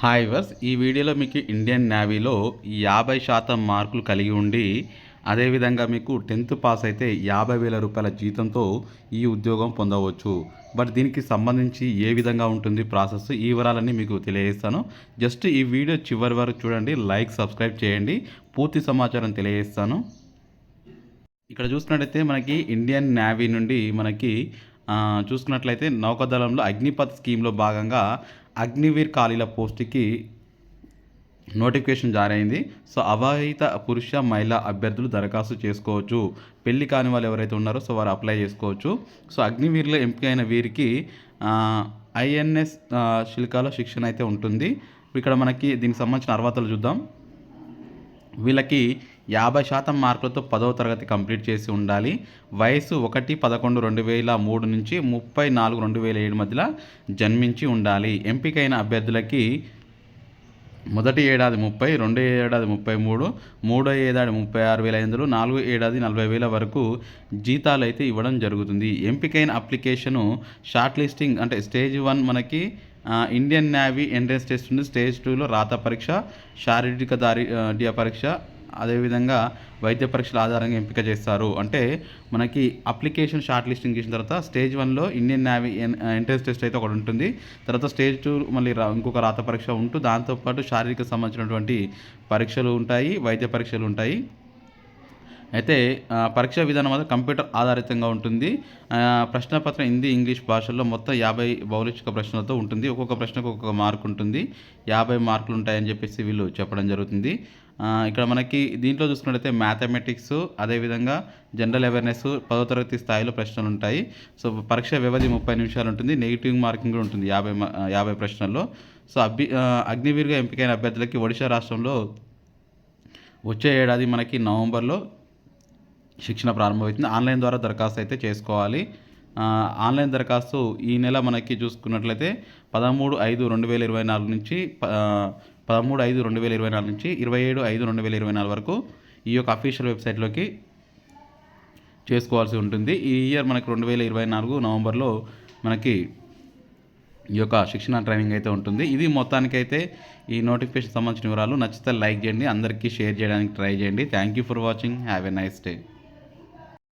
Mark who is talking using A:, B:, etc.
A: Hi verse ఈ వీడియోలో మీకు ఇండియన్ నేవీలో యాభై శాతం మార్కులు కలిగి ఉండి అదేవిధంగా మీకు టెన్త్ పాస్ అయితే యాభై వేల రూపాయల జీతంతో ఈ ఉద్యోగం పొందవచ్చు. బట్ దీనికి సంబంధించి ఏ విధంగా ఉంటుంది ప్రాసెస్ ఈ వివరాలన్నీ మీకు తెలియజేస్తాను. జస్ట్ ఈ వీడియో చివరి వరకు చూడండి లైక్ సబ్స్క్రైబ్ చేయండి. పూర్తి సమాచారం తెలియజేస్తాను. ఇక్కడ చూసినట్టయితే మనకి ఇండియన్ నేవీ నుండి మనకి చూసుకున్నట్లయితే నౌకాదళంలో అగ్నిపథ్ స్కీమ్లో భాగంగా అగ్నివీర్ ఖాళీల పోస్టుకి నోటిఫికేషన్ జారీ అయింది సో అవాహిత పురుష మహిళా అభ్యర్థులు దరఖాస్తు చేసుకోవచ్చు. పెళ్ళి కాని వాళ్ళు ఎవరైతే ఉన్నారో సో వారు అప్లై చేసుకోవచ్చు. సో అగ్నివీర్లో ఎంపికైన వీరికి ఐఎన్ఎస్ శిల్కాలో శిక్షణ అయితే ఉంటుంది. ఇక్కడ మనకి దీనికి సంబంధించిన అర్హతలు చూద్దాం. వీళ్ళకి యాభై శాతం మార్కులతో పదవ తరగతి కంప్లీట్ చేసి ఉండాలి. వయసు ఒకటి పదకొండు రెండు వేల మూడు నుంచి ముప్పై నాలుగు రెండు వేల ఏడు మధ్యలో జన్మించి ఉండాలి. ఎంపికైన అభ్యర్థులకి మొదటి ఏడాది ముప్పై రెండో ఏడాది ముప్పై మూడు మూడో ఏడాది ముప్పై ఆరు వేల ఐదు వందలు నాలుగో ఏడాది నలభై వేల వరకు జీతాలు అయితే ఇవ్వడం జరుగుతుంది. ఎంపికైన అప్లికేషను షార్ట్ లిస్టింగ్ అంటే స్టేజ్ వన్ మనకి ఇండియన్ నేవీ ఎంట్రన్స్ టెస్ట్ ఉంది. స్టేజ్ టూలో రాత పరీక్ష శారీరక దారి పరీక్ష అదేవిధంగా వైద్య పరీక్షల ఆధారంగా ఎంపిక చేస్తారు. అంటే మనకి అప్లికేషన్ షార్ట్ లిస్టింగ్ చేసిన తర్వాత స్టేజ్ వన్లో ఇండియన్ నేవీ ఎంట్రన్స్ టెస్ట్ అయితే ఒకటి ఉంటుంది. తర్వాత స్టేజ్ టూ మళ్ళీ రా- ఇంకొక రాత పరీక్ష ఉంటూ దాంతోపాటు శారీరక సంబంధించినటువంటి పరీక్షలు ఉంటాయి వైద్య పరీక్షలు ఉంటాయి. అయితే పరీక్షా విధానం అనేది కంప్యూటర్ ఆధారితంగా ఉంటుంది. ప్రశ్నపత్రం హిందీ ఇంగ్లీష్ భాషల్లో మొత్తం యాభై భౌలిక ప్రశ్నలతో ఉంటుంది. ఒక్కొక్క ప్రశ్నకు ఒక్కొక్క మార్క్ ఉంటుంది. యాభై మార్కులు ఉంటాయని చెప్పేసి వీళ్ళు చెప్పడం జరుగుతుంది. ఇక్కడ మనకి దీంట్లో చూసుకున్నట్లయితే మ్యాథమెటిక్స్ అదేవిధంగా జనరల్ అవేర్నెస్ పదో తరగతి స్థాయిలో ప్రశ్నలు ఉంటాయి సో పరీక్ష వ్యవధి ముప్పై నిమిషాలు ఉంటుంది నెగిటివ్ మార్కింగ్ కూడా ఉంటుంది యాభై యాభై ప్రశ్నల్లో. సో అభి అగ్నివీరుగా ఎంపికైన అభ్యర్థులకి ఒడిశా రాష్ట్రంలో వచ్చే ఏడాది మనకి నవంబర్లో శిక్షణ ప్రారంభమవుతుంది. ఆన్లైన్ ద్వారా దరఖాస్తు అయితే చేసుకోవాలి. ఆన్లైన్ దరఖాస్తు ఈ నెల మనకి చూసుకున్నట్లయితే పదమూడు ఐదు రెండు వేల ఇరవై నాలుగు నుంచి ప- పదమూడు ఐదు రెండు వేల ఇరవై నాలుగు నుంచి ఇరవై ఏడు ఐదు రెండు వేల ఇరవై నాలుగు వరకు ఈ యొక్క అఫీషియల్ వెబ్సైట్లోకి చేసుకోవాల్సి ఉంటుంది. ఈ ఇయర్ మనకి రెండు వేల ఇరవై నాలుగు నవంబర్లో మనకి ఈ యొక్క శిక్షణ ట్రైనింగ్ అయితే ఉంటుంది. ఇది మొత్తానికైతే ఈ నోటిఫికేషన్ సంబంధించిన వివరాలు నచ్చితే లైక్ చేయండి అందరికీ షేర్ చేయడానికి ట్రై చేయండి. Thank you for watching. Have a nice day.